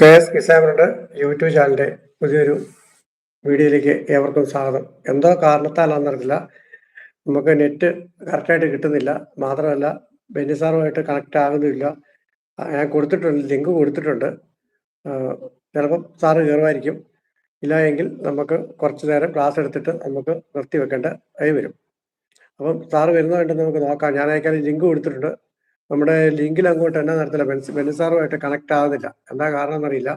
K S കിസാമറുടെ YouTube ചാനലിന്റെ പുതിയൊരു വീഡിയോയിലേക്ക് ഏവർക്കും സ്വാഗതം. എന്തോ കാരണത്താലാണെന്നറിയില്ല നമുക്ക് നെറ്റ് കറക്റ്റായിട്ട് കിട്ടുന്നില്ല. മാത്രമല്ല ബെന്നി സാറുമായിട്ട് കണക്റ്റ് ആകുന്നില്ല ഞാൻ കൊടുത്തിട്ടുണ്ട് ലിങ്ക് കൊടുത്തിട്ടുണ്ട്. ചിലപ്പം സാറ് കയറുമായിരിക്കും. ഇല്ല എങ്കിൽ നമുക്ക് കുറച്ച് നേരം ക്ലാസ് എടുത്തിട്ട് നമുക്ക് നിർത്തി വെക്കേണ്ട ആയി വരും. അപ്പം സാറ് വരുന്നതായിട്ട് നമുക്ക് നോക്കാം. ഞാൻ അയക്കാൻ ലിങ്ക് കൊടുത്തിട്ടുണ്ട്. നമ്മുടെ ലിങ്കിൽ അങ്ങോട്ട് എന്നാ നടത്തില്ല. ബെൻസ് ബെൻസാറുമായിട്ട് കണക്ട് ആകുന്നില്ല എന്താ കാരണം എന്നറിയില്ല.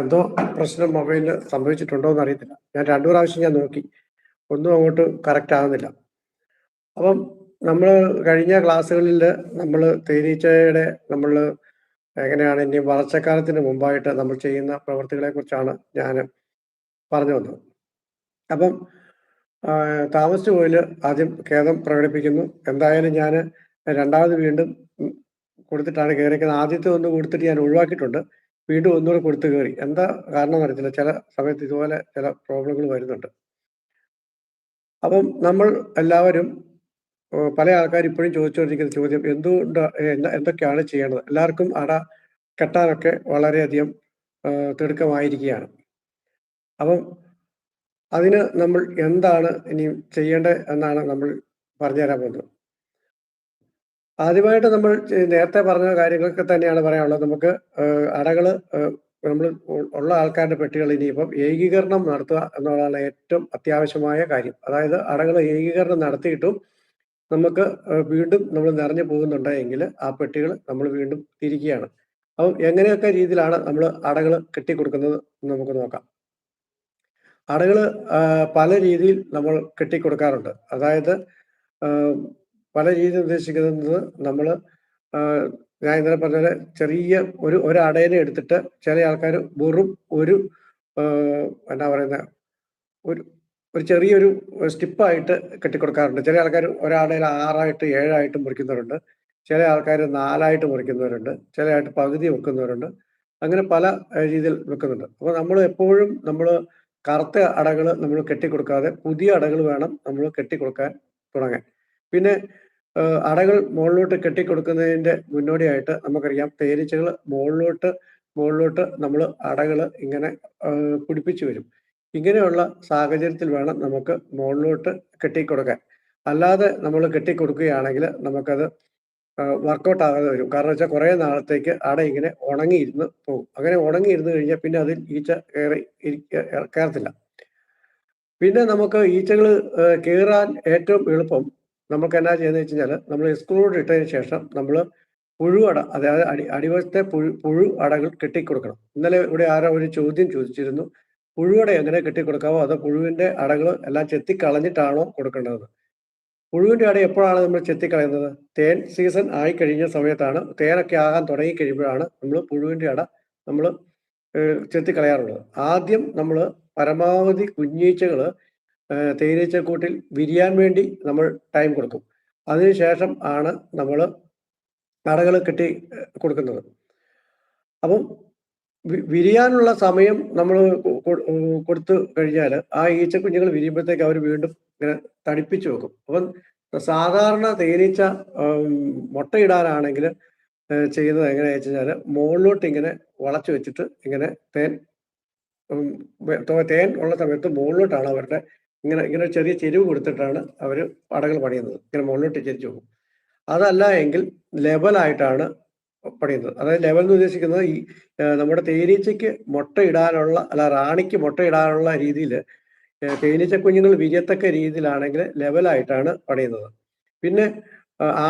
എന്തോ പ്രശ്നം മൊബൈലിൽ സംഭവിച്ചിട്ടുണ്ടോ എന്ന് അറിയത്തില്ല ഞാൻ രണ്ടു പ്രാവശ്യം ഞാൻ നോക്കി. ഒന്നും അങ്ങോട്ട് കറക്റ്റ് ആകുന്നില്ല അപ്പം നമ്മൾ കഴിഞ്ഞ ക്ലാസ്സുകളിൽ നമ്മൾ തേനീച്ചയുടെ നമ്മൾ എങ്ങനെയാണ് ഇനി വളർച്ചക്കാലത്തിന് മുമ്പായിട്ട് നമ്മൾ ചെയ്യുന്ന പ്രവൃത്തികളെ കുറിച്ചാണ് ഞാൻ പറഞ്ഞു വന്നത്. അപ്പം താമസിച്ചു പോയിൽ ആദ്യം ഖേദം പ്രകടിപ്പിക്കുന്നു. എന്തായാലും ഞാൻ രണ്ടാമത് വീണ്ടും കൊടുത്തിട്ടാണ് കയറിയത് ആദ്യത്തെ ഒന്ന് കൊടുത്തിട്ട് ഞാൻ ഒഴിവാക്കിയിട്ടുണ്ട്. വീണ്ടും ഒന്നുകൂടെ കൊടുത്ത് കയറി എന്താ കാരണം അറിയത്തില്ല ചില സമയത്ത് ഇതുപോലെ ചില പ്രോബ്ലങ്ങൾ വരുന്നുണ്ട്. അപ്പം നമ്മൾ എല്ലാവരും പല ആൾക്കാർ ഇപ്പോഴും ചോദിച്ചുകൊണ്ടിരിക്കുന്ന ചോദ്യം എന്തുകൊണ്ട് എന്തൊക്കെയാണ് ചെയ്യേണ്ടത്? എല്ലാവർക്കും അട കെട്ടാനൊക്കെ വളരെയധികം തിടുക്കമായിരിക്കുകയാണ്. അപ്പം അതിന് നമ്മൾ എന്താണ് ഇനി ചെയ്യേണ്ടത് എന്നാണ് നമ്മൾ പറഞ്ഞുതരാൻ പോകുന്നത്. ആദ്യമായിട്ട് നമ്മൾ നേരത്തെ പറഞ്ഞ കാര്യങ്ങളൊക്കെ തന്നെയാണ് പറയാനുള്ളത്. നമുക്ക് അടകൾ നമ്മൾ ഉള്ള ആൾക്കാരുടെ പെട്ടികൾ ഇനിയിപ്പം ഏകീകരണം നടത്തുക എന്നുള്ളതാണ് ഏറ്റവും അത്യാവശ്യമായ കാര്യം. അതായത് അടകൾ ഏകീകരണം നടത്തിയിട്ടും നമുക്ക് വീണ്ടും നമ്മൾ നിറഞ്ഞു പോകുന്നുണ്ടെങ്കിൽ ആ പെട്ടികൾ നമ്മൾ വീണ്ടും തിരിക്കുകയാണ്. അപ്പം എങ്ങനെയൊക്കെ രീതിയിലാണ് നമ്മൾ അടകൾ കെട്ടിക്കൊടുക്കുന്നത് നമുക്ക് നോക്കാം. അടകൾ പല രീതിയിൽ നമ്മൾ കെട്ടിക്കൊടുക്കാറുണ്ട്. അതായത് പല രീതിയിൽ ഉദ്ദേശിക്കുന്നത് നമ്മൾ ഞാൻ ഇന്നലെ പറഞ്ഞ ചെറിയ ഒരു ഒരടയനെ എടുത്തിട്ട് ചില ആൾക്കാർ വെറും ഒരു എന്താ പറയുന്ന ഒരു ഒരു ചെറിയൊരു സ്റ്റിപ്പായിട്ട് കെട്ടിക്കൊടുക്കാറുണ്ട്. ചില ആൾക്കാർ ഒരാടയിൽ ആറായിട്ട് ഏഴായിട്ട് മുറിക്കുന്നവരുണ്ട്. ചില ആൾക്കാർ നാലായിട്ട് മുറിക്കുന്നവരുണ്ട്. ചില ആയിട്ട് പകുതി വെക്കുന്നവരുണ്ട്. അങ്ങനെ പല രീതിയിൽ വെക്കുന്നുണ്ട്. അപ്പോൾ നമ്മൾ എപ്പോഴും നമ്മൾ കറുത്ത അടകൾ നമ്മൾ കെട്ടിക്കൊടുക്കാതെ പുതിയ അടകൾ വേണം നമ്മൾ കെട്ടിക്കൊടുക്കാൻ തുടങ്ങാൻ. പിന്നെ അടകൾ മുകളിലോട്ട് കെട്ടിക്കൊടുക്കുന്നതിന്റെ മുന്നോടിയായിട്ട് നമുക്കറിയാം തേനീച്ചകൾ മുകളിലോട്ട് മുകളിലോട്ട് നമ്മൾ അടകൾ ഇങ്ങനെ പിടിപ്പിച്ചു വരും. ഇങ്ങനെയുള്ള സാഹചര്യത്തിൽ വേണം നമുക്ക് മുകളിലോട്ട് കെട്ടിക്കൊടുക്കാൻ. അല്ലാതെ നമ്മൾ കെട്ടിക്കൊടുക്കുകയാണെങ്കിൽ നമുക്കത് വർക്കൗട്ട് ആകാതെ വരും. കാരണം വെച്ചാൽ കുറേ നാളത്തേക്ക് അട ഇങ്ങനെ ഉണങ്ങിയിരുന്ന് പോകും. അങ്ങനെ ഉണങ്ങിയിരുന്ന് കഴിഞ്ഞാൽ പിന്നെ അതിൽ ഈച്ച കയറി കയറത്തില്ല പിന്നെ നമുക്ക് ഈച്ചകൾ കയറാൻ ഏറ്റവും എളുപ്പം നമുക്ക് എന്നാ ചെയ്യുന്നത് വെച്ച് കഴിഞ്ഞാൽ നമ്മൾ എക്സ്ക്ലൂഡ് ഇട്ടതിന് ശേഷം നമ്മൾ പുഴു അട അതായത് അടി അടിവശത്തെ പുഴു പുഴു അടകൾ കെട്ടിക്കൊടുക്കണം. ഇന്നലെ ഇവിടെ ആരോ ഒരു ചോദ്യം ചോദിച്ചിരുന്നു. പുഴുവട എങ്ങനെ കെട്ടിക്കൊടുക്കാവോ അതോ പുഴുവിന്റെ അടകൾ എല്ലാം ചെത്തിക്കളഞ്ഞിട്ടാണോ കൊടുക്കേണ്ടത്? പുഴുവിന്റെ അട എപ്പോഴാണ് നമ്മൾ ചെത്തിക്കളയുന്നത്? തേൻ സീസൺ ആയി കഴിഞ്ഞ സമയത്താണ്. തേനൊക്കെ ആകാൻ തുടങ്ങി കഴിയുമ്പോഴാണ് നമ്മൾ പുഴുവിന്റെ അട നമ്മൾ ചെത്തിക്കളയാറുള്ളത്. ആദ്യം നമ്മൾ പരമാവധി കുഞ്ഞീച്ചകൾ തേനീച്ചക്കൂട്ടിൽ വിരിയാൻ വേണ്ടി നമ്മൾ ടൈം കൊടുക്കും. അതിനുശേഷം ആണ് നമ്മൾ അടകൾ കെട്ടി കൊടുക്കുന്നത്. അപ്പം വിരിയാനുള്ള സമയം നമ്മൾ കൊടുത്തു കഴിഞ്ഞാൽ ആ ഈച്ച കുഞ്ഞുങ്ങൾ വിരിയുമ്പോഴത്തേക്ക് അവർ വീണ്ടും ഇങ്ങനെ തടിപ്പിച്ചു വെക്കും. അപ്പം സാധാരണ തേനീച്ച മുട്ടയിടാനാണെങ്കിൽ ചെയ്യുന്നത് എങ്ങനെയാ വെച്ച് കഴിഞ്ഞാൽ മുകളിലോട്ട് ഇങ്ങനെ വളച്ചു വെച്ചിട്ട് ഇങ്ങനെ തേൻ തേൻ ഉള്ള സമയത്ത് മുകളിലോട്ടാണ് അവരുടെ ഇങ്ങനെ ഇങ്ങനെ ചെറിയ ചെരിവ് കൊടുത്തിട്ടാണ് അവർ പടകൾ പണിയുന്നത്. ഇങ്ങനെ മുകളിലോട്ട് ചെരിച്ചു പോകും അതല്ല എങ്കിൽ ലെവലായിട്ടാണ് പണിയുന്നത്. അതായത് ലെവൽ എന്ന് ഉദ്ദേശിക്കുന്നത് ഈ നമ്മുടെ തേനീച്ചയ്ക്ക് മുട്ടയിടാനുള്ള അല്ല റാണിക്ക് മുട്ട ഇടാനുള്ള രീതിയിൽ തേനീച്ച കുഞ്ഞുങ്ങൾ വിരിയത്തക്ക രീതിയിലാണെങ്കിൽ ലെവലായിട്ടാണ് പണിയുന്നത്. പിന്നെ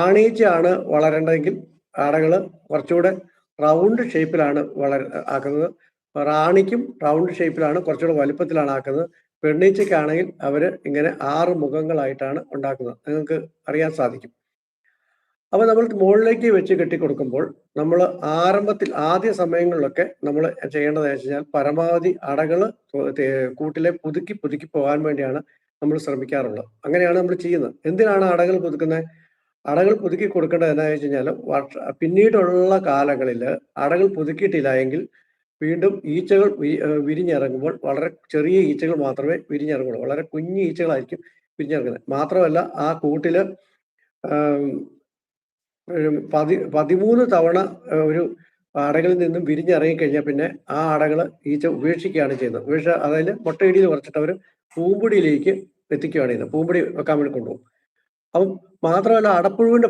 ആണീച്ചയാണ് വളരേണ്ടതെങ്കിൽ ആടകൾ കുറച്ചുകൂടെ റൗണ്ട് ഷേപ്പിലാണ് വളർ ആക്കുന്നത്. റാണിക്കും റൗണ്ട് ഷേപ്പിലാണ് കുറച്ചുകൂടെ വലുപ്പത്തിലാണ് ആക്കുന്നത്. പെണ്ണീച്ചയ്ക്കാണെങ്കിൽ അവർ ഇങ്ങനെ ആറ് മുഖങ്ങളായിട്ടാണ് ഉണ്ടാക്കുന്നത്. നിങ്ങൾക്ക് അറിയാൻ സാധിക്കും. അപ്പൊ നമ്മൾ മുകളിലേക്ക് വെച്ച് കെട്ടിക്കൊടുക്കുമ്പോൾ നമ്മൾ ആരംഭത്തിൽ ആദ്യ സമയങ്ങളിലൊക്കെ നമ്മൾ ചെയ്യേണ്ടതെന്ന് വെച്ച് കഴിഞ്ഞാൽ പരമാവധി അടകൾ കൂട്ടിലെ പുതുക്കി പുതുക്കി പോകാൻ വേണ്ടിയാണ് നമ്മൾ ശ്രമിക്കാറുള്ളത്. അങ്ങനെയാണ് നമ്മൾ ചെയ്യുന്നത്. എന്തിനാണ് അടകൾ പുതുക്കുന്നത്? അടകൾ പുതുക്കി കൊടുക്കേണ്ടത് എന്താ വെച്ച് കഴിഞ്ഞാൽ പിന്നീടുള്ള കാലങ്ങളിൽ അടകൾ പുതുക്കിയിട്ടില്ല എങ്കിൽ വീണ്ടും ഈച്ചകൾ വിരിഞ്ഞിറങ്ങുമ്പോൾ വളരെ ചെറിയ ഈച്ചകൾ മാത്രമേ വിരിഞ്ഞിറങ്ങുള്ളൂ. വളരെ കുഞ്ഞു ഈച്ചകളായിരിക്കും വിരിഞ്ഞിറങ്ങുന്നത്. മാത്രമല്ല ആ കൂട്ടിൽ പതി പതിമൂന്ന് തവണ ഒരു അടകളിൽ നിന്നും വിരിഞ്ഞിറങ്ങിക്കഴിഞ്ഞാൽ പിന്നെ ആ അടകൾ ഈച്ച ഉപേക്ഷിക്കുകയാണ് ചെയ്യുന്നത്. ഉപേക്ഷ അതായത് മുട്ടയിടിയിൽ കുറച്ചിട്ട് അവർ പൂമ്പൊടിയിലേക്ക് എത്തിക്കുകയാണ് ചെയ്യുന്നത്. പൂമ്പൊടി വെക്കാൻ വേണ്ടി കൊണ്ടുപോകും. അപ്പം മാത്രമല്ല അടപ്പുഴുവിന്റെ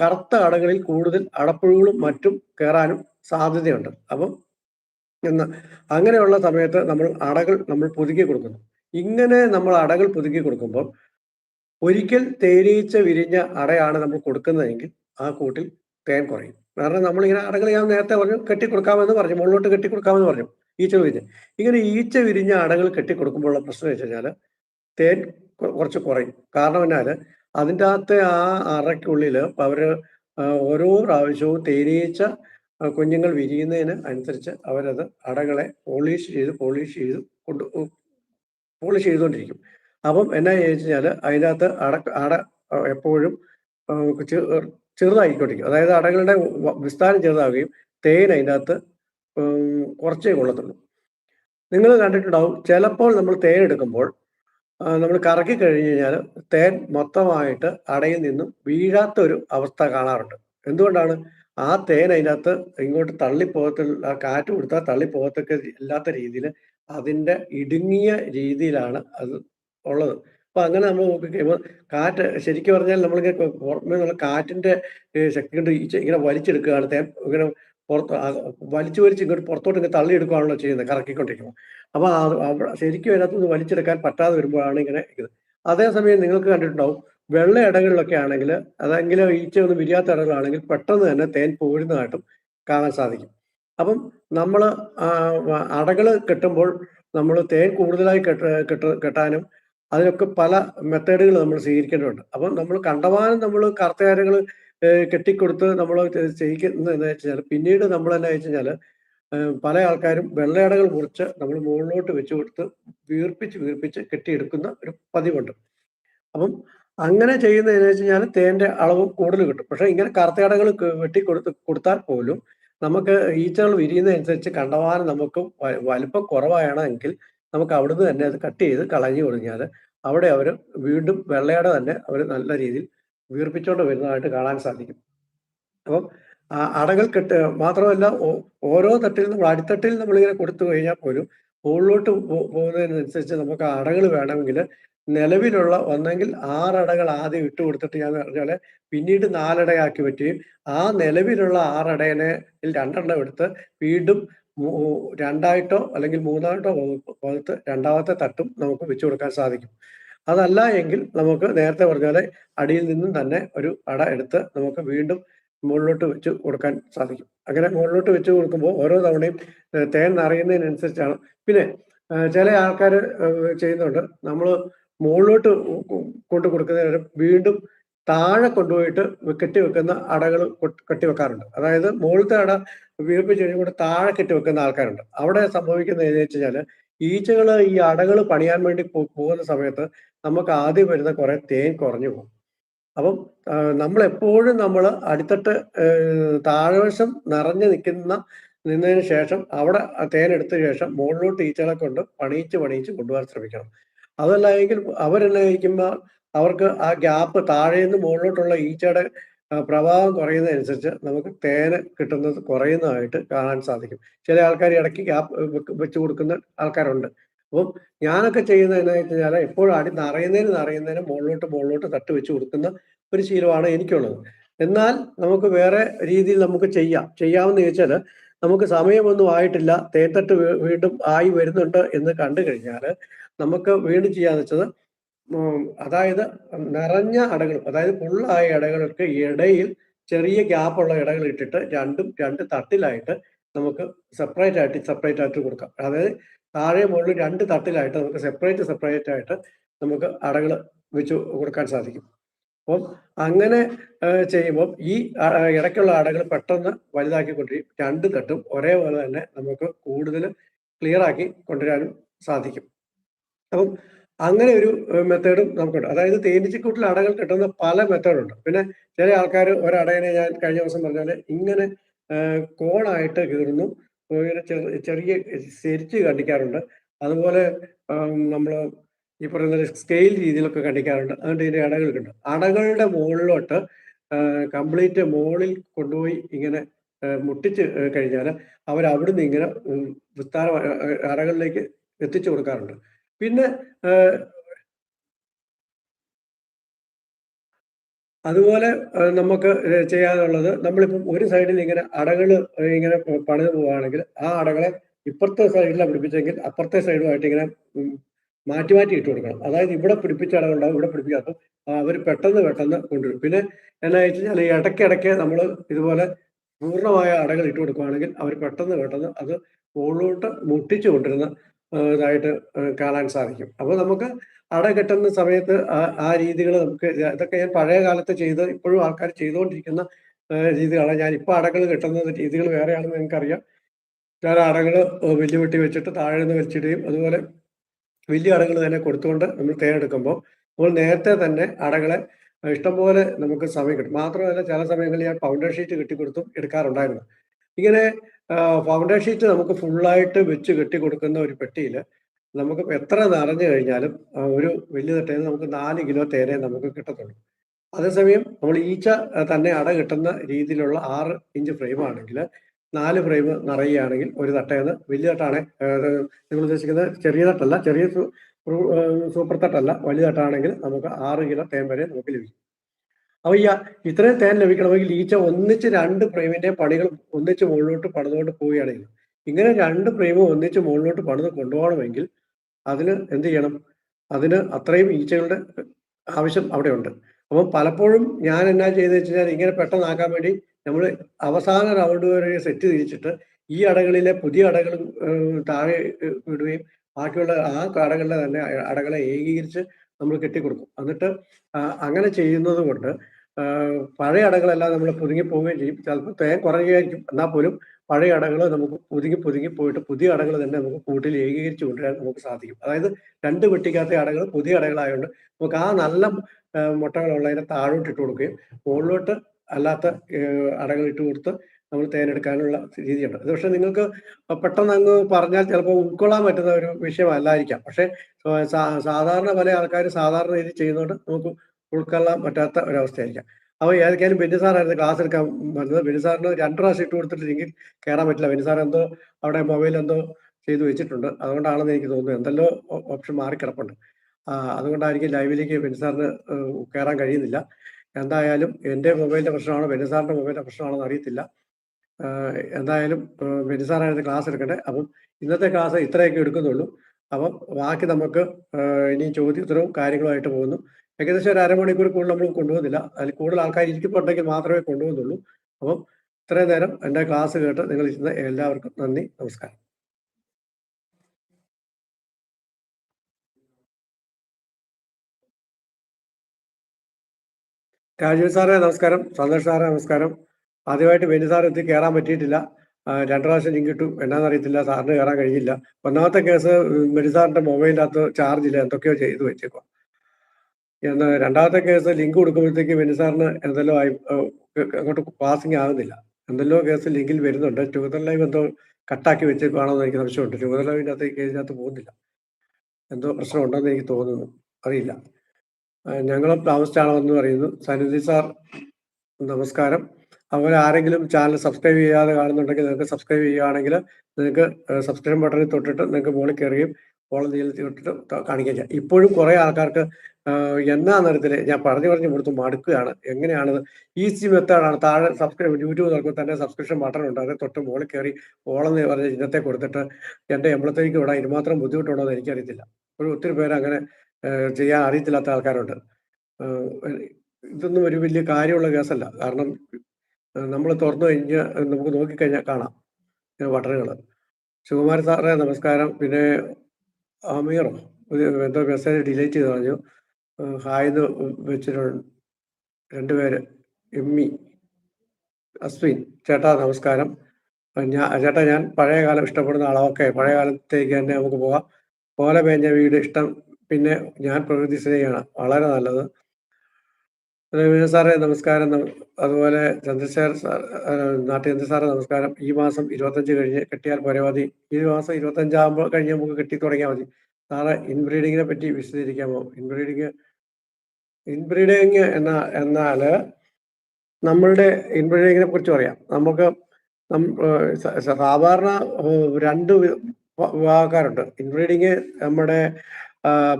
കറുത്ത അടകളിൽ കൂടുതൽ അടപ്പുഴുകളും മറ്റും കയറാനും സാധ്യതയുണ്ട്. അപ്പം എന്ന് അങ്ങനെയുള്ള സമയത്ത് നമ്മൾ അടകൾ നമ്മൾ പുതുക്കി കൊടുക്കുന്നു. ഇങ്ങനെ നമ്മൾ അടകൾ പുതുക്കി കൊടുക്കുമ്പോൾ ഒരിക്കൽ തേനീച്ച വിരിഞ്ഞ അടയാണ് നമ്മൾ കൊടുക്കുന്നതെങ്കിൽ ആ കൂട്ടിൽ തേൻ കുറയും. കാരണം നമ്മളിങ്ങനെ അടകൾ ഞാൻ നേരത്തെ പറഞ്ഞു കെട്ടി കൊടുക്കാമെന്ന് പറഞ്ഞു മുകളിലോട്ട് കെട്ടി കൊടുക്കാമെന്ന് പറഞ്ഞു ഈച്ച വിരിഞ്ഞ്. ഇങ്ങനെ ഈച്ച വിരിഞ്ഞ അടകൾ കെട്ടി കൊടുക്കുമ്പോഴുള്ള പ്രശ്നം വെച്ച് കഴിഞ്ഞാൽ തേൻ കുറച്ച് കുറയും. കാരണം എന്നാൽ അതിന്റെ അകത്തെ ആ അറയ്ക്കുള്ളിൽ അവർ ഓരോ പ്രാവശ്യവും തേനീച്ച കുഞ്ഞുങ്ങൾ വിരിയുന്നതിന് അനുസരിച്ച് അവരത് അടകളെ പോളിഷ് ചെയ്ത് പോളിഷ് ചെയ്ത് കൊണ്ട് പോളിഷ് ചെയ്തുകൊണ്ടിരിക്കും. അപ്പം എന്നാ ചോദിച്ചു കഴിഞ്ഞാൽ അതിനകത്ത് അട അട എപ്പോഴും ചെറുതായിക്കൊണ്ടിരിക്കും. അതായത് അടകളുടെ വിസ്താരം ചെറുതാവുകയും തേൻ അതിനകത്ത് കുറച്ചേ കൊള്ളത്തുള്ളൂ. നിങ്ങൾ കണ്ടിട്ടുണ്ടാവും ചിലപ്പോൾ നമ്മൾ തേൻ എടുക്കുമ്പോൾ നമ്മൾ കറക്കി കഴിഞ്ഞ് കഴിഞ്ഞാൽ തേൻ മൊത്തമായിട്ട് അടയിൽ നിന്നും വീഴാത്ത ഒരു അവസ്ഥ കാണാറുണ്ട്. എന്തുകൊണ്ടാണ്? ആ തേൻ അതിനകത്ത് ഇങ്ങോട്ട് തള്ളിപ്പോകത്ത ആ കാറ്റ് കൊടുത്താൽ തള്ളിപ്പോകത്തൊക്കെ ഇല്ലാത്ത രീതിയിൽ അതിന്റെ ഇടുങ്ങിയ രീതിയിലാണ് അത് ഉള്ളത്. അപ്പൊ അങ്ങനെ നമ്മൾ നോക്കി കഴിയുമ്പോൾ കാറ്റ് ശരിക്കും പറഞ്ഞാൽ നമ്മളിങ്ങനെ പുറമേ നിന്നുള്ള കാറ്റിന്റെ ശക്തി കൊണ്ട് ഇങ്ങനെ വലിച്ചെടുക്കുകയാണ്. തേൻ ഇങ്ങനെ പുറത്ത് വലിച്ചു വലിച്ച് ഇങ്ങോട്ട് പുറത്തോട്ട് ഇങ്ങനെ തള്ളിയെടുക്കുകയാണല്ലോ ചെയ്യുന്നത് കറക്കിക്കൊണ്ടിരിക്കുമ്പോൾ. അപ്പൊ അത് അവിടെ ശരിക്കും അതിനകത്തുനിന്ന് വലിച്ചെടുക്കാൻ പറ്റാതെ വരുമ്പോഴാണ് ഇങ്ങനെ ഇത്. അതേസമയം നിങ്ങൾക്ക് കണ്ടിട്ടുണ്ടാവും വെള്ള ഇടങ്ങളിലൊക്കെ ആണെങ്കിൽ അതെങ്കിലും ഈച്ച ഒന്നും വിരിയാത്ത ഇടങ്ങളാണെങ്കിൽ പെട്ടെന്ന് തന്നെ തേൻ പോരുന്നതായിട്ടും കാണാൻ സാധിക്കും. അപ്പം നമ്മൾ അടകൾ കെട്ടുമ്പോൾ നമ്മൾ തേൻ കൂടുതലായി കെട്ട കെട്ട കെട്ടാനും അതിനൊക്കെ പല മെത്തേഡുകൾ നമ്മൾ സ്വീകരിക്കേണ്ടതുണ്ട്. അപ്പം നമ്മൾ കണ്ടമാനം നമ്മൾ കറുത്തയാരകൾ കെട്ടിക്കൊടുത്ത് നമ്മൾ ചെയ്യിക്കുന്നത് എന്ന് വെച്ചാൽ പിന്നീട് നമ്മൾ എന്നാ വെച്ച് കഴിഞ്ഞാൽ പല ആൾക്കാരും വെള്ളയടകൾ മുറിച്ച് നമ്മൾ മുകളിലോട്ട് വെച്ച് കൊടുത്ത് വീർപ്പിച്ച് വീർപ്പിച്ച് കെട്ടിയെടുക്കുന്ന ഒരു പതിവുണ്ട്. അപ്പം അങ്ങനെ ചെയ്യുന്നതെന്ന് വെച്ച് കഴിഞ്ഞാൽ തേന്റെ അളവ് കൂടുതൽ കിട്ടും. പക്ഷെ ഇങ്ങനെ കറുത്തടകൾ വെട്ടി കൊടുത്ത് കൊടുത്താൽ പോലും നമുക്ക് ഈച്ചകൾ വിരിയുന്നതനുസരിച്ച് കണ്ടമാനം നമുക്ക് വലിപ്പം കുറവാണെങ്കിൽ നമുക്ക് അവിടുന്ന് തന്നെ അത് കട്ട് ചെയ്ത് കളഞ്ഞു കൊടുഞ്ഞാൽ അവിടെ അവർ വീണ്ടും വെള്ളയട തന്നെ അവർ നല്ല രീതിയിൽ വീർപ്പിച്ചുകൊണ്ട് വരുന്നതായിട്ട് കാണാൻ സാധിക്കും. അപ്പം അടകൾ കെട്ട് മാത്രമല്ല ഓരോ തട്ടിൽ നമ്മൾ അടിത്തട്ടിൽ നമ്മളിങ്ങനെ കൊടുത്തു കഴിഞ്ഞാൽ പോലും മുകളിലോട്ട് പോകുന്നതിനനുസരിച്ച് നമുക്ക് അടകൾ വേണമെങ്കിൽ നിലവിലുള്ള ഒന്നെങ്കിൽ ആറടകൾ ആദ്യം ഇട്ട് കൊടുത്തിട്ട് ഞാൻ പറഞ്ഞാൽ പിന്നീട് നാലടയാക്കി പറ്റുകയും ആ നിലവിലുള്ള ആറടയനെ രണ്ടെണ്ണം എടുത്ത് വീണ്ടും രണ്ടായിട്ടോ അല്ലെങ്കിൽ മൂന്നായിട്ടോ വകുത്ത് രണ്ടാമത്തെ തട്ടും നമുക്ക് വെച്ചു കൊടുക്കാൻ സാധിക്കും. അതല്ല എങ്കിൽ നമുക്ക് നേരത്തെ പറഞ്ഞ അടിയിൽ നിന്നും തന്നെ ഒരു അട എടുത്ത് നമുക്ക് വീണ്ടും മുകളിലോട്ട് വെച്ച് കൊടുക്കാൻ സാധിക്കും. അങ്ങനെ മുകളിലോട്ട് വെച്ച് കൊടുക്കുമ്പോൾ ഓരോ തവണയും തേൻ നിറയുന്നതിനനുസരിച്ചാണ് പിന്നെ ചില ആൾക്കാർ ചെയ്യുന്നുണ്ട്. നമ്മൾ മുകളിലോട്ട് കൊണ്ടു കൊടുക്കുന്നതിന് വീണ്ടും താഴെ കൊണ്ടുപോയിട്ട് കെട്ടി വെക്കുന്ന അടകൾ കെട്ടി വെക്കാറുണ്ട്. അതായത് മുകളിലത്തെ അട വീർപ്പിച്ച് കഴിഞ്ഞുകൊണ്ട് താഴെ കെട്ടി വെക്കുന്ന ആൾക്കാരുണ്ട്. അവിടെ സംഭവിക്കുന്നത് എന്ന് വെച്ച് കഴിഞ്ഞാൽ ഈച്ചകൾ ഈ അടകൾ പണിയാൻ വേണ്ടി പോകുന്ന സമയത്ത് നമുക്ക് ആദ്യം വരുന്ന കുറെ തേൻ കുറഞ്ഞു പോകും. അപ്പം നമ്മൾ എപ്പോഴും നമ്മൾ അടിത്തട്ട് താഴെ താഴ്വശം നിറഞ്ഞു നിൽക്കുന്ന നിന്നതിന് ശേഷം അവിടെ തേൻ എടുത്ത ശേഷം മുകളിലോട്ട് ഈച്ചകളെ കൊണ്ട് പണിയിച്ച് പണിയിച്ച് കൊണ്ടുപോകാൻ ശ്രമിക്കണം. അതല്ല എങ്കിൽ അവരെന്നിരിക്കുമ്പോൾ അവർക്ക് ആ ഗ്യാപ്പ് താഴെ നിന്ന് മുകളിലോട്ടുള്ള ഈച്ചയുടെ പ്രഭാവം കുറയുന്നതനുസരിച്ച് നമുക്ക് തേന് കിട്ടുന്നത് കുറയുന്നതായിട്ട് കാണാൻ സാധിക്കും. ചില ആൾക്കാർ ഇടയ്ക്ക് ഗ്യാപ്പ് വെച്ച് കൊടുക്കുന്ന ആൾക്കാരുണ്ട്. അപ്പം ഞാനൊക്കെ ചെയ്യുന്നത് എന്താ വെച്ച് കഴിഞ്ഞാൽ എപ്പോഴും അടി നിറയുന്നതിന് നിറയുന്നതിന് മുകളിലോട്ട് മുകളിലോട്ട് തട്ട് വെച്ച് കൊടുക്കുന്ന ഒരു ശീലമാണ് എനിക്കുള്ളത്. എന്നാൽ നമുക്ക് വേറെ രീതിയിൽ നമുക്ക് ചെയ്യാം. ചെയ്യാമെന്ന് ചോദിച്ചാൽ നമുക്ക് സമയമൊന്നും ആയിട്ടില്ല. തേത്തട്ട് വീണ്ടും ആയി വരുന്നുണ്ട് എന്ന് കണ്ടു കഴിഞ്ഞാൽ നമുക്ക് വീണ്ടും ചെയ്യാന്ന് വെച്ചത് അതായത് നിറഞ്ഞ അടകൾ അതായത് ഫുള്ളായ ഇടകൾക്ക് ഇടയിൽ ചെറിയ ഗ്യാപ്പുള്ള ഇടകൾ ഇട്ടിട്ട് രണ്ടും രണ്ട് തട്ടിലായിട്ട് നമുക്ക് സെപ്പറേറ്റ് ആയിട്ട് സെപ്പറേറ്റ് ആയിട്ട് കൊടുക്കാം. അതായത് താഴെ മുകളിൽ രണ്ട് തട്ടിലായിട്ട് നമുക്ക് സെപ്പറേറ്റ് സെപ്പറേറ്റ് ആയിട്ട് നമുക്ക് അടകൾ വെച്ച് കൊടുക്കാൻ സാധിക്കും. അപ്പം അങ്ങനെ ചെയ്യുമ്പോൾ ഈ ഇടയ്ക്കുള്ള അടകൾ പെട്ടെന്ന് വലുതാക്കിക്കൊണ്ടിരിക്കും. രണ്ട് തട്ടും ഒരേപോലെ തന്നെ നമുക്ക് കൂടുതൽ ക്ലിയർ ആക്കി കൊണ്ടുവരാനും സാധിക്കും. അപ്പം അങ്ങനെ ഒരു മെത്തേഡും നമുക്കുണ്ട്. അതായത് തേനീച്ചക്കൂട്ടിൽ അടകൾ കിട്ടുന്ന പല മെത്തേഡുണ്ട് പിന്നെ ചില ആൾക്കാർ ഒരടയനെ ഞാൻ കഴിഞ്ഞ ദിവസം പറഞ്ഞ പോലെ ഇങ്ങനെ കോണായിട്ട് കീറുന്നു. ചെറിയ ചെറിയ ശരിച്ച് കണ്ടിക്കാറുണ്ട് അതുപോലെ നമ്മൾ ഈ പറയുന്ന സ്കെയിൽ രീതിയിലൊക്കെ കണ്ടിക്കാറുണ്ട് അതുകൊണ്ട് ഇതിന്റെ അടകൾ കിട്ടും അടകളുടെ മുകളിലോട്ട് കംപ്ലീറ്റ് മുകളിൽ കൊണ്ടുപോയി ഇങ്ങനെ മുട്ടിച്ച് കഴിഞ്ഞാൽ അവർ അവിടുന്ന് ഇങ്ങനെ വിസ്താര അടകളിലേക്ക് എത്തിച്ചു കൊടുക്കാറുണ്ട്. പിന്നെ അതുപോലെ നമുക്ക് ചെയ്യാനുള്ളത് നമ്മളിപ്പം ഒരു സൈഡിൽ ഇങ്ങനെ അടകൾ ഇങ്ങനെ പണിത് പോവുകയാണെങ്കിൽ ആ അടകളെ ഇപ്പുറത്തെ സൈഡിലാണ് പിടിപ്പിച്ചെങ്കിൽ അപ്പുറത്തെ സൈഡുമായിട്ട് ഇങ്ങനെ മാറ്റി മാറ്റി ഇട്ട് കൊടുക്കണം. അതായത് ഇവിടെ പിടിപ്പിച്ച അടകളുണ്ടാവും ഇവിടെ പിടിപ്പിക്കാത്ത അവർ പെട്ടെന്ന് പെട്ടെന്ന് കൊണ്ടുവരും. പിന്നെ എന്നാ വെച്ചാൽ ഈ ഇടയ്ക്കിടയ്ക്ക് നമ്മൾ ഇതുപോലെ പൂർണമായ അടകൾ ഇട്ട് കൊടുക്കുകയാണെങ്കിൽ അവർ പെട്ടെന്ന് പെട്ടെന്ന് അത് മുകളിലോട്ട് മുട്ടിച്ചു കൊണ്ടിരുന്ന ഇതായിട്ട് കാണാൻ സാധിക്കും. അപ്പോൾ നമുക്ക് അട കെട്ടുന്ന സമയത്ത് ആ രീതികൾ നമുക്ക് ഇതൊക്കെ ഞാൻ പഴയ കാലത്ത് ചെയ്ത് ഇപ്പോഴും ആൾക്കാർ ചെയ്തുകൊണ്ടിരിക്കുന്ന രീതികളാണ്. ഞാൻ ഇപ്പോൾ അടകൾ കെട്ടുന്ന രീതികൾ വേറെയാണെന്ന് എനിക്കറിയാം ഞാൻ അടകൾ വെല്ലുവിട്ടി വെച്ചിട്ട് താഴെ നിന്ന് വെച്ചിടുകയും അതുപോലെ വലിയ അടകൾ തന്നെ കൊടുത്തുകൊണ്ട് നമ്മൾ തേനെടുക്കുമ്പോൾ നമ്മൾ നേരത്തെ തന്നെ അടകളെ ഇഷ്ടംപോലെ നമുക്ക് സമയം കിട്ടും. മാത്രമല്ല ചില സമയങ്ങളിൽ ഞാൻ ഫൗണ്ടർ ഷീറ്റ് കെട്ടിക്കൊടുത്തും എടുക്കാറുണ്ടായിരുന്നു. ഇങ്ങനെ ഫൗണ്ടർ ഷീറ്റ് നമുക്ക് ഫുള്ളായിട്ട് വെച്ച് കെട്ടിക്കൊടുക്കുന്ന ഒരു പെട്ടിയിൽ നമുക്ക് എത്ര നിറഞ്ഞു കഴിഞ്ഞാലും ഒരു വലിയ തട്ടേന്ന് നമുക്ക് നാല് കിലോ തേനെ നമുക്ക് കിട്ടത്തുള്ളൂ. അതേസമയം നമ്മൾ ഈച്ച തന്നെ അട കിട്ടുന്ന രീതിയിലുള്ള ആറ് ഇഞ്ച് ഫ്രെയിം ആണെങ്കിൽ നാല് ഫ്രെയിം നിറയുകയാണെങ്കിൽ ഒരു തട്ടേന്ന് വലിയ തട്ടാണ്. നിങ്ങൾ ഉദ്ദേശിക്കുന്നത് ചെറിയ തട്ടല്ല. ചെറിയ സൂപ്പർ തട്ടല്ല. വലിയ തട്ടാണെങ്കിൽ നമുക്ക് ആറ് കിലോ തേൻ വരെ നമുക്ക് ലഭിക്കും. അപ്പോൾ ഈ ഇത്രയും തേൻ ലഭിക്കണമെങ്കിൽ ഈച്ച ഒന്നിച്ച് രണ്ട് ഫ്രെയിമിന്റെ പണികൾ ഒന്നിച്ച് മുകളിലോട്ട് പണിതുകൊണ്ട് പോവുകയാണെങ്കിൽ ഇങ്ങനെ രണ്ട് ഫ്രെയിം ഒന്നിച്ച് മുകളിലോട്ട് പണിത് കൊണ്ടുപോകണമെങ്കിൽ അതിന് എന്ത് ചെയ്യണം? അതിന് അത്രയും ഈച്ചകളുടെ ആവശ്യം അവിടെയുണ്ട്. അപ്പം പലപ്പോഴും ഞാൻ എന്നാ ചെയ്തെന്ന് വെച്ച് കഴിഞ്ഞാൽ ഇങ്ങനെ പെട്ടെന്നാക്കാൻ വേണ്ടി നമ്മൾ അവസാന റൗണ്ട് വരെ സെറ്റ് തിരിച്ചിട്ട് ഈ അടകളിലെ പുതിയ അടകൾ താഴെ വിടുകയും ബാക്കിയുള്ള ആ അടകളിലെ തന്നെ അടകളെ ഏകീകരിച്ച് നമ്മൾ കെട്ടിക്കൊടുക്കും. എന്നിട്ട് അങ്ങനെ ചെയ്യുന്നത് കൊണ്ട് പഴയ അടകളെല്ലാം നമ്മൾ പുതുങ്ങി പോവുകയും ചെയ്യും. ചിലപ്പോൾ തേൻ കുറയുകയായിരിക്കും. എന്നാൽ പോലും പഴയ അടകൾ നമുക്ക് പുതുങ്ങി പുതുങ്ങി പോയിട്ട് പുതിയ അടകൾ തന്നെ നമുക്ക് കൂട്ടിൽ ഏകീകരിച്ച് കൊണ്ടുവരാൻ നമുക്ക് സാധിക്കും. അതായത് രണ്ട് വെട്ടിക്കാത്ത അടകൾ പുതിയ അടകളായതുകൊണ്ട് നമുക്ക് ആ നല്ല മുട്ടകളുള്ളതിനെ താഴോട്ട് ഇട്ട് കൊടുക്കുകയും മുകളിലോട്ട് അല്ലാത്ത അടകൾ ഇട്ട് കൊടുത്ത് നമ്മൾ തേനെടുക്കാനുള്ള രീതിയുണ്ട്. അത് പക്ഷെ നിങ്ങൾക്ക് പെട്ടെന്ന് അങ്ങ് പറഞ്ഞാൽ ചിലപ്പോൾ ഉൾക്കൊള്ളാൻ പറ്റുന്ന ഒരു വിഷയമല്ലായിരിക്കാം. പക്ഷെ സാധാരണ പല ആൾക്കാർ സാധാരണ രീതി ചെയ്യുന്നതുകൊണ്ട് നമുക്ക് ഉൾക്കൊള്ളാൻ പറ്റാത്ത ഒരവസ്ഥയായിരിക്കാം. അപ്പോൾ ഏതൊക്കെയാലും ബെന്നി സാറായിരുന്നു ക്ലാസ് എടുക്കാൻ വന്നത്. ബെന്നി സാറിന് രണ്ട് പ്രാവശ്യം ഇട്ട് കൊടുത്തിട്ടില്ലെങ്കിൽ കയറാൻ പറ്റില്ല. ബെന്നി സാർ എന്തോ അവിടെ മൊബൈൽ എന്തോ ചെയ്തു വെച്ചിട്ടുണ്ട്. അതുകൊണ്ടാണെന്ന് എനിക്ക് തോന്നുന്നത് എന്തെല്ലോ ഓപ്ഷൻ മാറിക്കിടപ്പുണ്ട്. അതുകൊണ്ടായിരിക്കും ലൈവിലേക്ക് ബെന്നി സാറിന് കയറാൻ കഴിയുന്നില്ല. എന്തായാലും എന്റെ മൊബൈലിന്റെ പ്രശ്നമാണോ ബെനിസാറിന്റെ മൊബൈലിന്റെ പ്രശ്നമാണോ എന്ന് അറിയത്തില്ല എന്തായാലും ബെനിസാറായിരുന്നു ക്ലാസ് എടുക്കട്ടെ അപ്പം ഇന്നത്തെ ക്ലാസ് ഇത്രയൊക്കെ എടുക്കുന്നുള്ളൂ. അപ്പം ബാക്കി നമുക്ക് ഇനി ചോദ്യോത്തരവും കാര്യങ്ങളുമായിട്ട് പോകുന്നു. ഏകദേശം ഒരു അരമണിക്കൂർ കൂടുതൽ നമ്മൾ കൊണ്ടുപോകുന്നില്ല. അതിൽ കൂടുതൽ ആൾക്കാർ ഇരിക്കുന്നുണ്ടെങ്കിൽ മാത്രമേ കൊണ്ടുപോകുന്നുള്ളൂ. അപ്പം ഇത്രയും നേരം എന്റെ ക്ലാസ് കേട്ട് നിങ്ങൾ ഇരുന്ന എല്ലാവർക്കും നന്ദി നമസ്കാരം. രാജീവ് സാറേ നമസ്കാരം. സന്തോഷ് സാറേ നമസ്കാരം. ആദ്യമായിട്ട് ബെന്നി സാർ എത്തി കയറാൻ പറ്റിയിട്ടില്ല. രണ്ടു പ്രാവശ്യം ലിങ്ക് കിട്ടും എന്നാന്നറിയത്തില്ല സാറിന് കയറാൻ കഴിയില്ല ഒന്നാമത്തെ കേസ് ബെന്നി സാറിന്റെ മൊബൈലിനകത്ത് ചാർജ് ഇല്ല. എന്തൊക്കെയോ ചെയ്തു വെച്ചേക്കുക എന്ന് രണ്ടാമത്തെ കേസ് ലിങ്ക് കൊടുക്കുമ്പോഴത്തേക്ക് ബെനിസാറിന് എന്തെല്ലോ ആയി അങ്ങോട്ട് പാസിങ് ആകുന്നില്ല എന്തെല്ലോ കേസ് ലിങ്കിൽ വരുന്നുണ്ട്. ട്യൂതർ ലൈവ് എന്തോ കട്ടാക്കി വെച്ചേക്കുവാണോ എന്ന് എനിക്ക് സംശയമുണ്ട്. ട്യൂതർ ലൈവിന്റെ അകത്ത് കേസിനകത്ത് പോകുന്നില്ല. എന്തോ പ്രശ്നം ഉണ്ടെന്ന് എനിക്ക് തോന്നുന്നു. അറിയില്ല. ഞങ്ങളും താമസിച്ചാണോ എന്ന് പറയുന്നു. സനിധി സാർ നമസ്കാരം. അതുപോലെ ആരെങ്കിലും ചാനൽ സബ്സ്ക്രൈബ് ചെയ്യാതെ കാണുന്നുണ്ടെങ്കിൽ നിങ്ങൾക്ക് സബ്സ്ക്രൈബ് ചെയ്യുകയാണെങ്കിൽ നിങ്ങൾക്ക് സബ്സ്ക്രൈബ് ബട്ടണിൽ തൊട്ടിട്ട് നിങ്ങൾക്ക് മുകളിൽ കയറുകയും ഓളം നീളത്തിൽ തൊട്ടിട്ട് കാണിക്കുകയും ചെയ്യാം. ഇപ്പോഴും കുറേ ആൾക്കാർക്ക് എന്നാ നിരത്തിൽ ഞാൻ പറഞ്ഞു പറഞ്ഞു കൊടുത്ത് മടുക്കുകയാണ്. എങ്ങനെയാണത്? ഈസി മെത്തേഡാണ്. താഴെ സബ്സ്ക്രൈബ് യൂട്യൂബ് നോക്കുമ്പോൾ തന്നെ സബ്സ്ക്രിപ്ഷൻ ബട്ടൺ ഉണ്ട്. അത് തൊട്ട് മുകളിൽ കയറി ഓളം എന്ന് പറഞ്ഞ ചിഹ്നത്തെ കൊടുത്തിട്ട് എന്റെ എമ്പളത്തേക്ക് വിടാൻ ഇതുമാത്രം ബുദ്ധിമുട്ടുണ്ടോ എന്ന് എനിക്കറിയത്തില്ല. ഒരു ഒത്തിരി പേര് അങ്ങനെ ചെയ്യാൻ അറിയത്തില്ലാത്ത ആൾക്കാരുണ്ട്. ഇതൊന്നും ഒരു വലിയ കാര്യമുള്ള കേസല്ല. കാരണം നമ്മൾ തുറന്നു കഴിഞ്ഞാൽ നമുക്ക് നോക്കിക്കഴിഞ്ഞാൽ കാണാം. ബട്ടണുകൾ ശിവകുമാർ സാറേ നമസ്കാരം. പിന്നെ അമീറോ എന്തോ മെസ്സേജ് ഡിലീറ്റ് ചെയ്ത് പറഞ്ഞു ഹായ്ന്ന് വെച്ചിട്ടുണ്ട് രണ്ടുപേര് എമ്മി അസ്വിൻ ചേട്ടാ നമസ്കാരം. ഞാൻ ചേട്ടാ ഞാൻ പഴയ കാലം ഇഷ്ടപ്പെടുന്ന ആളൊക്കെ പഴയ കാലത്തേക്ക് തന്നെ നമുക്ക് പോകാം. പോലെ മേഞ്ഞ വീട് ഇഷ്ടം പിന്നെ ഞാൻ പ്രകൃതി സ്നേഹിയാണ്. വളരെ നല്ലത്. സാറേ നമസ്കാരം. അതുപോലെ ചന്ദ്രശേഖർ സാർ നാട്ട്ചന്ദ്ര സാറേ നമസ്കാരം. ഈ മാസം ഇരുപത്തഞ്ച് കഴിഞ്ഞ് കെട്ടിയാൽ പോരെ മതി. ഈ മാസം ഇരുപത്തഞ്ചാകുമ്പോൾ കഴിഞ്ഞ് നമുക്ക് കെട്ടി തുടങ്ങിയാൽ മതി. സാറേ ഇൻബ്രീഡിങ്ങിനെ പറ്റി വിശദീകരിക്കാമോ? ഇൻബ്രീഡിങ് ഇൻബ്രീഡിങ് എന്ന എന്നാൽ നമ്മളുടെ ഇൻബ്രീഡിങ്ങിനെ കുറിച്ച് പറയാം. നമുക്ക് സാധാരണ ഏഹ് 2 വി വ വിഭാഗക്കാരുണ്ട്. ഇൻബ്രീഡിങ് നമ്മുടെ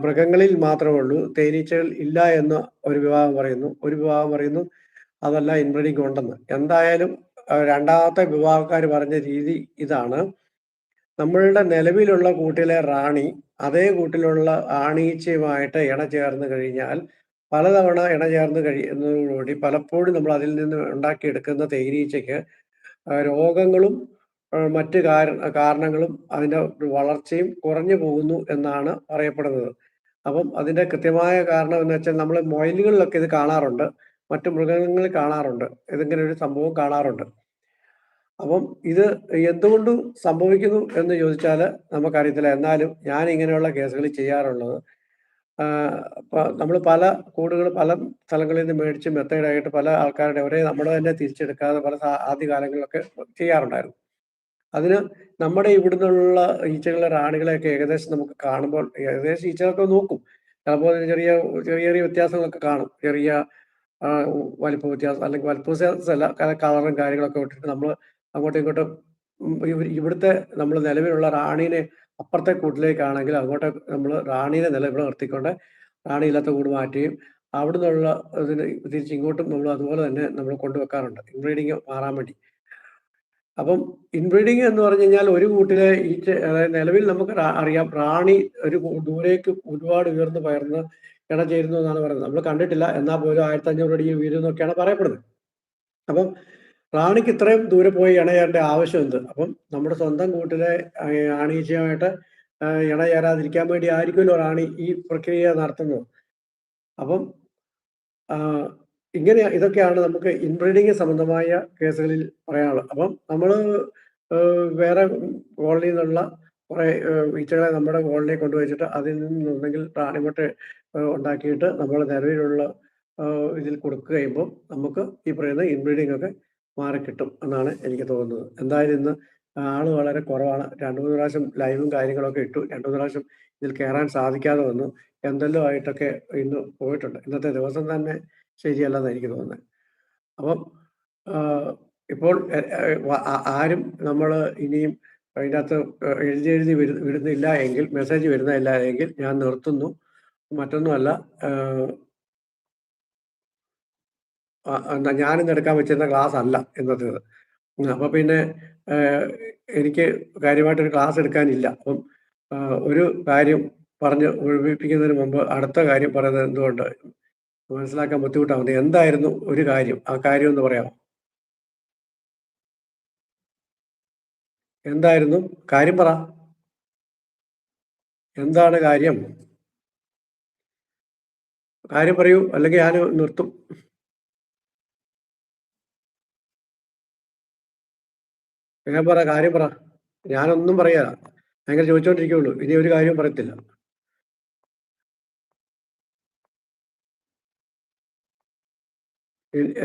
മൃഗങ്ങളിൽ മാത്രമേ ഉള്ളൂ. തേനീച്ചകൾ ഇല്ല എന്ന് ഒരു വിഭാഗം പറയുന്നു. ഒരു വിഭാഗം പറയുന്നു അതല്ല ഇൻബ്രീഡിംഗ് ഉണ്ടെന്ന്. എന്തായാലും രണ്ടാമത്തെ വിഭാഗക്കാർ പറഞ്ഞ രീതി ഇതാണ്. നമ്മളുടെ നിലവിലുള്ള കൂട്ടിലെ റാണി അതേ കൂട്ടിലുള്ള ആണീച്ചയുമായിട്ട് ഇണ ചേർന്ന് കഴിഞ്ഞാൽ പലതവണ ഇണ ചേർന്ന് കഴിയുന്നതോടുകൂടി പലപ്പോഴും നമ്മൾ അതിൽ നിന്ന് ഉണ്ടാക്കിയെടുക്കുന്ന തേനീച്ചയ്ക്ക് രോഗങ്ങളും മറ്റ് കാരണങ്ങളും അതിന്റെ വളർച്ചയും കുറഞ്ഞു പോകുന്നു എന്നാണ് പറയപ്പെടുന്നത്. അപ്പം അതിന്റെ കൃത്യമായ കാരണം എന്ന് വെച്ചാൽ നമ്മൾ മൊയിലുകളിലൊക്കെ ഇത് കാണാറുണ്ട്. മറ്റു മൃഗങ്ങളിൽ കാണാറുണ്ട്. ഇതിങ്ങനെ ഒരു സംഭവം കാണാറുണ്ട്. അപ്പം ഇത് എന്തുകൊണ്ട് സംഭവിക്കുന്നു എന്ന് ചോദിച്ചാൽ നമുക്കറിയത്തില്ല. എന്നാലും ഞാൻ ഇങ്ങനെയുള്ള കേസുകൾ ചെയ്യാറുള്ളത് നമ്മൾ പല കൂടുകൾ പല സ്ഥലങ്ങളിൽ നിന്ന് മേടിച്ച് മെത്തേഡായിട്ട് പല ആൾക്കാരുടെ ഒരേ നമ്മുടെ തന്നെ തിരിച്ചെടുക്കാതെ പല ആദ്യകാലങ്ങളിലൊക്കെ ആദ്യ കാലങ്ങളിലൊക്കെ ചെയ്യാറുണ്ടായിരുന്നു. അതിന് നമ്മുടെ ഇവിടുന്നുള്ള ഈച്ചകളെ റാണികളെയൊക്കെ ഏകദേശം നമുക്ക് കാണുമ്പോൾ ഏകദേശം ഈച്ചകളൊക്കെ നോക്കും. ചിലപ്പോൾ ചെറിയ ചെറിയ ചെറിയ വ്യത്യാസങ്ങളൊക്കെ കാണും. ചെറിയ വലിപ്പ വ്യത്യാസം അല്ലെങ്കിൽ വലിപ്പ വ്യത്യാസമല്ല കളറും കാര്യങ്ങളൊക്കെ വിട്ടിട്ട് നമ്മൾ അങ്ങോട്ടും ഇങ്ങോട്ടും ഇവിടുത്തെ നമ്മൾ നിലവിലുള്ള റാണീനെ അപ്പുറത്തെ കൂട്ടിലേക്കാണെങ്കിൽ അങ്ങോട്ട് നമ്മൾ റാണീനെ നില ഇവിടെ നിർത്തിക്കൊണ്ട് റാണിയില്ലാത്ത കൂട് മാറ്റുകയും അവിടുന്നുള്ള ഇതിന് തിരിച്ച് ഇങ്ങോട്ടും നമ്മൾ അതുപോലെ തന്നെ നമ്മൾ കൊണ്ടുവെക്കാറുണ്ട്. ഇൻബ്രീഡിങ് മാറാൻ വേണ്ടി. അപ്പം ഇൻബ്രീഡിങ് എന്ന് പറഞ്ഞു കഴിഞ്ഞാൽ ഒരു കൂട്ടിലെ ഈച്ച അതായത് നിലവിൽ നമുക്ക് അറിയാം റാണി ഒരു ദൂരേക്ക് ഒരുപാട് ഉയർന്ന് പയർന്ന് ഇണചേരുന്നു എന്നാണ് പറയുന്നത്. നമ്മൾ കണ്ടിട്ടില്ല. എന്നാൽ പോലും 1500 അടി ഉയരും എന്നൊക്കെയാണ് പറയപ്പെടുന്നത്. അപ്പം റാണിക്ക് ഇത്രയും ദൂരെ പോയി ഇണയേറേണ്ട ആവശ്യം എന്ത്? അപ്പം നമ്മുടെ സ്വന്തം കൂട്ടിലെ ആണീച്ചയുമായിട്ട് ഇണ ചേരാതിരിക്കാൻ വേണ്ടി ആയിരിക്കുമല്ലോ റാണി ഈ പ്രക്രിയ നടത്തുന്നത്. അപ്പം ഇങ്ങനെ ഇതൊക്കെയാണ് നമുക്ക് ഇൻബ്രീഡിങ് സംബന്ധമായ കേസുകളിൽ പറയാനുള്ളത്. അപ്പം നമ്മൾ വേറെ കോളനിയിൽ നിന്നുള്ള കുറെ ഈച്ചകളെ നമ്മുടെ കോളനിയിൽ കൊണ്ടുവച്ചിട്ട് അതിൽ നിന്നുണ്ടെങ്കിൽ റാണിമുട്ട ഉണ്ടാക്കിയിട്ട് നമ്മൾ നിലവിലുള്ള ഇതിൽ കൊടുക്കുക കഴിയുമ്പോൾ നമുക്ക് ഈ പറയുന്ന ഇൻബ്രീഡിങ് ഒക്കെ മാറിക്കിട്ടും എന്നാണ് എനിക്ക് തോന്നുന്നത്. എന്തായാലും ഇന്ന് ആൾ വളരെ കുറവാണ്. 2, 3 പ്രാവശ്യം ലൈവും കാര്യങ്ങളൊക്കെ ഇട്ടു. 2, 3 പ്രാവശ്യം ഇതിൽ കയറാൻ സാധിക്കാതെ വന്നു. എന്തെല്ലോ ആയിട്ടൊക്കെ ഇന്ന് പോയിട്ടുണ്ട്. ഇന്നത്തെ ദിവസം തന്നെ ശരിയല്ലെന്നാ എനിക്ക് തോന്നുന്നത്. അപ്പം ഇപ്പോൾ ആരും നമ്മൾ ഇനിയും അതിനകത്ത് എഴുതി എഴുതി വിടു വിടുന്നില്ല എങ്കിൽ മെസ്സേജ് വരുന്നില്ല എങ്കിൽ ഞാൻ നിർത്തുന്നു. മറ്റൊന്നുമല്ല എന്താ ഞാനിന്ന് എടുക്കാൻ വെച്ചിരുന്ന ക്ലാസ് അല്ല ഇന്നത്തേത്. അപ്പം പിന്നെ എനിക്ക് കാര്യമായിട്ടൊരു ക്ലാസ് എടുക്കാനില്ല. അപ്പം ഒരു കാര്യം പറഞ്ഞ് ഒഴിപ്പിക്കുന്നതിന് മുമ്പ് അടുത്ത കാര്യം പറയുന്നത് എന്തുകൊണ്ട് മനസ്സിലാക്കാൻ ബുദ്ധിമുട്ടാവുന്നത്. എന്തായിരുന്നു ഒരു കാര്യം? ആ കാര്യം എന്ന് പറയാമോ? എന്തായിരുന്നു? കാര്യം പറ. എന്താണ് കാര്യം? കാര്യം പറയൂ. അല്ലെങ്കിൽ ഞാൻ നിർത്തും. ഞാൻ പറ. കാര്യം പറ. ഞാനൊന്നും പറയാ ഭയങ്കര ചോദിച്ചോണ്ടിരിക്കുള്ളൂ ഇനി ഒരു കാര്യവും പറയത്തില്ല.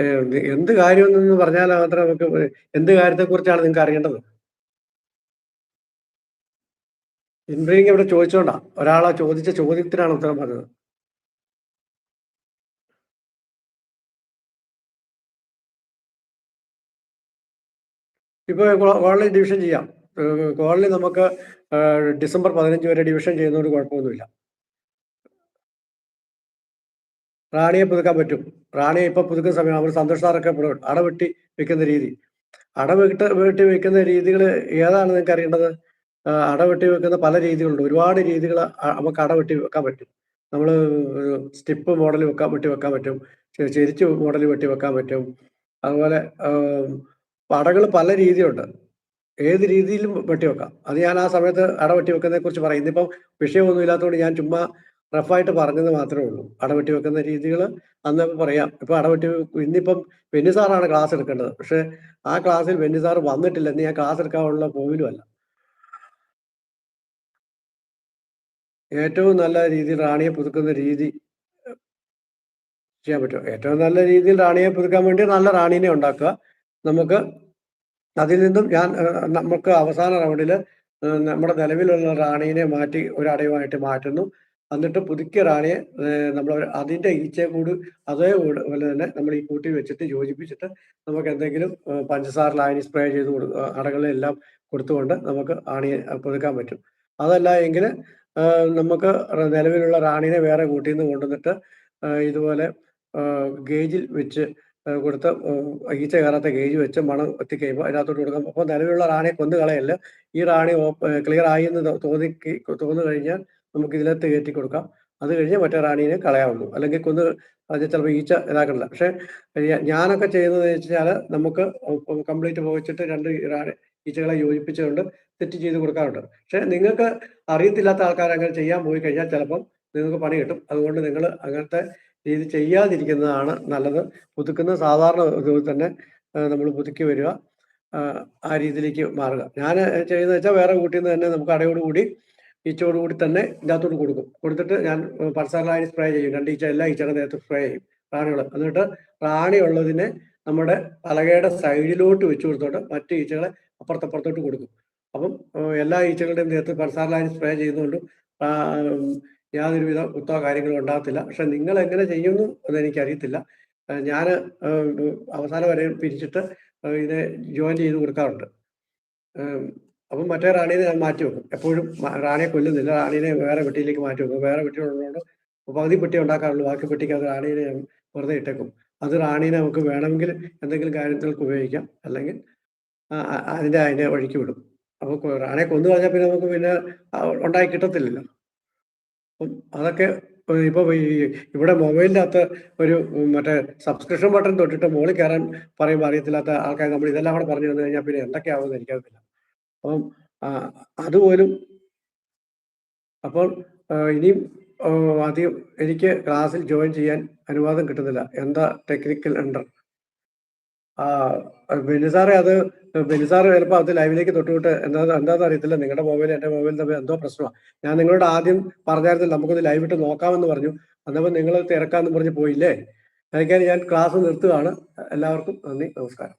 എ കാര്യം എന്ന് പറഞ്ഞാൽ മാത്രമേ നമുക്ക് എന്ത് കാര്യത്തെക്കുറിച്ചാണ് നിങ്ങൾക്ക് അറിയേണ്ടത്? ഇൻബ്രീഡിങ് ഇവിടെ ചോദിച്ചോണ്ടാ. ഒരാളെ ചോദിച്ച ചോദ്യത്തിനാണ് ഉത്തരം പറഞ്ഞത്. ഇപ്പൊ കോളനി ഡിവിഷൻ ചെയ്യാം. കോളനി നമുക്ക് ഡിസംബർ 15 വരെ ഡിവിഷൻ ചെയ്യുന്നതുകൊണ്ട് കുഴപ്പമൊന്നുമില്ല. റാണിയെ പുതുക്കാൻ പറ്റും. റാണിയെ ഇപ്പൊ പുതുക്കുന്ന സമയം അവർ സന്തോഷ് അടവെട്ടി വെക്കുന്ന രീതി. അടവെട്ട് വെട്ടി വെക്കുന്ന രീതികൾ ഏതാണ് നിങ്ങൾക്ക് അറിയേണ്ടത്? അടവെട്ടി വെക്കുന്ന പല രീതികളുണ്ട്. ഒരുപാട് രീതികൾ നമുക്ക് അടവെട്ടി വെക്കാൻ പറ്റും. നമ്മൾ സ്റ്റിപ്പ് മോഡൽ വെക്കാൻ വെട്ടി വെക്കാൻ പറ്റും. ചെരിച്ച് മോഡൽ വെട്ടി വെക്കാൻ പറ്റും. അതുപോലെ അടകൾ പല രീതിയുണ്ട്. ഏത് രീതിയിലും വെട്ടി വെക്കാം. അത് ഞാൻ ആ സമയത്ത് അടവെട്ടി വെട്ടി വെക്കുന്നതിനെക്കുറിച്ച് പറയും. ഇന്നിപ്പം വിഷയമൊന്നും ഇല്ലാത്തതുകൊണ്ട് ഞാൻ ചുമ്മാ റഫായിട്ട് പറഞ്ഞത് മാത്രമേ ഉള്ളൂ. അടവെട്ടി വെക്കുന്ന രീതികൾ അന്ന് പറയാം. ഇപ്പൊ അടവെട്ടി ഇന്നിപ്പം വെന്നിസാറാണ് ക്ലാസ് എടുക്കേണ്ടത്. പക്ഷെ ആ ക്ലാസ്സിൽ വെന്നിസാർ വന്നിട്ടില്ല. എന്ന് ഞാൻ ക്ലാസ് എടുക്കാനുള്ള പോയിലും അല്ല. ഏറ്റവും നല്ല രീതിയിൽ റാണിയെ പുതുക്കുന്ന രീതി ചെയ്യാൻ പറ്റും. ഏറ്റവും നല്ല രീതിയിൽ റാണിയെ പുതുക്കാൻ വേണ്ടി നല്ല റാണീനെ ഉണ്ടാക്കുക. നമുക്ക് അതിൽ നിന്നും ഞാൻ നമുക്ക് അവസാന റൗണ്ടിൽ നമ്മുടെ നിലവിലുള്ള റാണീനെ മാറ്റി ഒരു മാറ്റുന്നു. എന്നിട്ട് പുതുക്കിയ റാണിയെ നമ്മൾ ഈച്ചയെ കൂട് അതേപോലെ തന്നെ നമ്മൾ ഈ കൂട്ടി വെച്ചിട്ട് യോജിപ്പിച്ചിട്ട് നമുക്ക് എന്തെങ്കിലും പഞ്ചസാര ലായനി സ്പ്രേ ചെയ്ത് കൊടു അടകളെല്ലാം കൊടുത്തുകൊണ്ട് നമുക്ക് ആണിയെ പുതുക്കാൻ പറ്റും. അതല്ല എങ്കിൽ നമുക്ക് നിലവിലുള്ള റാണിനെ വേറെ കൂട്ടിൽ നിന്ന് കൊണ്ടുവന്നിട്ട് ഇതുപോലെ ഗേജിൽ വെച്ച് കൊടുത്ത് ഈച്ച കയറാത്ത ഗേജ് വെച്ച് മണം എത്തിക്കഴിയുമ്പോൾ അതിനകത്തോട്ട് കൊടുക്കാം. അപ്പോൾ നിലവിലുള്ള റാണിയെ കൊന്നു കളയല്ല ഈ റാണി ക്ലിയർ ആയി എന്ന് തോന്നി തോന്നു കഴിഞ്ഞാൽ നമുക്ക് ഇതിനകത്ത് കയറ്റി കൊടുക്കാം. അത് കഴിഞ്ഞ് മറ്റേ റാണീനെ കളയാവുള്ളൂ അല്ലെങ്കിൽ കൊന്ന് അത് ചിലപ്പോൾ ഈച്ച ഇതാക്കണില്ല പക്ഷെ ഞാനൊക്കെ ചെയ്യുന്നത് വെച്ചാൽ നമുക്ക് കംപ്ലീറ്റ് പോയിച്ചിട്ട് രണ്ട് ഈച്ചകളെ യോജിപ്പിച്ചുകൊണ്ട് സെറ്റ് ചെയ്ത് കൊടുക്കാറുണ്ട്. പക്ഷെ നിങ്ങൾക്ക് അറിയത്തില്ലാത്ത ആൾക്കാർ അങ്ങനെ ചെയ്യാൻ പോയി കഴിഞ്ഞാൽ ചിലപ്പം നിങ്ങൾക്ക് പണി കിട്ടും. അതുകൊണ്ട് നിങ്ങൾ അങ്ങനത്തെ രീതി ചെയ്യാതിരിക്കുന്നതാണ് നല്ലത്. പുതുക്കുന്ന സാധാരണ ഇതിൽ തന്നെ നമ്മൾ പുതുക്കി വരിക ആ, രീതിയിലേക്ക് മാറുക. ഞാൻ ചെയ്യുന്നത് വെച്ചാൽ വേറെ കൂട്ടിൽ നിന്ന് തന്നെ നമുക്ക് അടയോട് ഈച്ചയോട് കൂടി തന്നെ ഇതിനകത്തോട്ട് കൊടുക്കും. കൊടുത്തിട്ട് ഞാൻ പൾസാറിലായി സ്പ്രേ ചെയ്യും. രണ്ട് ഈച്ച എല്ലാ ഈച്ചയുടെ നേരത്തെ സ്പ്രേ ചെയ്യും. റാണികൾ എന്നിട്ട് റാണി ഉള്ളതിനെ നമ്മുടെ പലകയുടെ സൈഡിലോട്ട് വെച്ചു കൊടുത്തോട്ട് മറ്റു ഈച്ചകളെ അപ്പുറത്തപ്പുറത്തോട്ട് കൊടുക്കും. അപ്പം എല്ലാ ഈച്ചകളുടെയും നേരത്തെ പൾസാറിലായി സ്പ്രേ ചെയ്യുന്നതുകൊണ്ട് യാതൊരുവിധ കുത്തോ കാര്യങ്ങളും ഉണ്ടാകത്തില്ല. പക്ഷെ നിങ്ങൾ എങ്ങനെ ചെയ്യുന്നു എന്ന് എനിക്കറിയത്തില്ല ഞാൻ അവസാനം വരെ പിരിച്ചിട്ട് ഇതിനെ ജോയിൻ ചെയ്ത് കൊടുക്കാറുണ്ട്. അപ്പം മറ്റേ റാണീനെ ഞാൻ മാറ്റി വെക്കും. എപ്പോഴും റാണിയെ കൊല്ലുന്നില്ല. റാണീനെ വേറെ പെട്ടിയിലേക്ക് മാറ്റി വെക്കും. വേറെ പെട്ടിയുള്ളതുകൊണ്ട് പകുതി പെട്ടി ഉണ്ടാക്കാറുള്ളൂ. ബാക്കി പെട്ടിക്ക് അത് റാണീനെ ഞാൻ വെറുതെ ഇട്ടേക്കും. അത് റാണിനെ നമുക്ക് വേണമെങ്കിൽ എന്തെങ്കിലും കാര്യങ്ങൾക്ക് ഉപയോഗിക്കാം. അല്ലെങ്കിൽ അതിന്റെ അതിന്റെ വഴിക്ക് വിടും. അപ്പോൾ റാണിയെ കൊന്നു കഴിഞ്ഞാൽ പിന്നെ നമുക്ക് പിന്നെ ഉണ്ടായി കിട്ടത്തില്ലല്ലോ. അപ്പം അതൊക്കെ ഇപ്പൊ ഇവിടെ മൊബൈലിനകത്ത് ഒരു ഉം, മറ്റേ സബ്സ്ക്രിപ്ഷൻ ബട്ടൺ തൊട്ടിട്ട് മുകളിൽ കയറാൻ പറയുമ്പോൾ അറിയത്തില്ലാത്ത ആൾക്കാർ നമ്മൾ ഇതെല്ലാം കൂടെ പറഞ്ഞു തന്നു കഴിഞ്ഞാൽ പിന്നെ എന്തൊക്കെയാവുമെന്ന് എനിക്കറിയത്തില്ല. അപ്പം അതുപോലും അപ്പോൾ ഇനിയും അധികം എനിക്ക് ക്ലാസ്സിൽ ജോയിൻ ചെയ്യാൻ അനുവാദം കിട്ടുന്നില്ല. എന്താ ടെക്നിക്കൽ എൻഡർ ബെനിസാറെ അത് ബെനിസാറ് ചിലപ്പോൾ അത് ലൈവിലേക്ക് തൊട്ടുവിട്ട് എന്താ എന്താണെന്ന് അറിയത്തില്ല. നിങ്ങളുടെ മൊബൈൽ എന്റെ മൊബൈൽ തമ്മിൽ എന്തോ പ്രശ്നമാണ് ഞാൻ നിങ്ങളോട് ആദ്യം പറഞ്ഞായിരുന്നു നമുക്കൊന്ന് ലൈവ് ഇട്ട് നോക്കാമെന്ന് പറഞ്ഞു. അന്നപ്പോൾ നിങ്ങൾ തിരക്കാമെന്ന് പറഞ്ഞ് പോയില്ലേ? അതൊക്കെ ഞാൻ ക്ലാസ് നിർത്തുകയാണ് എല്ലാവർക്കും നന്ദി നമസ്കാരം.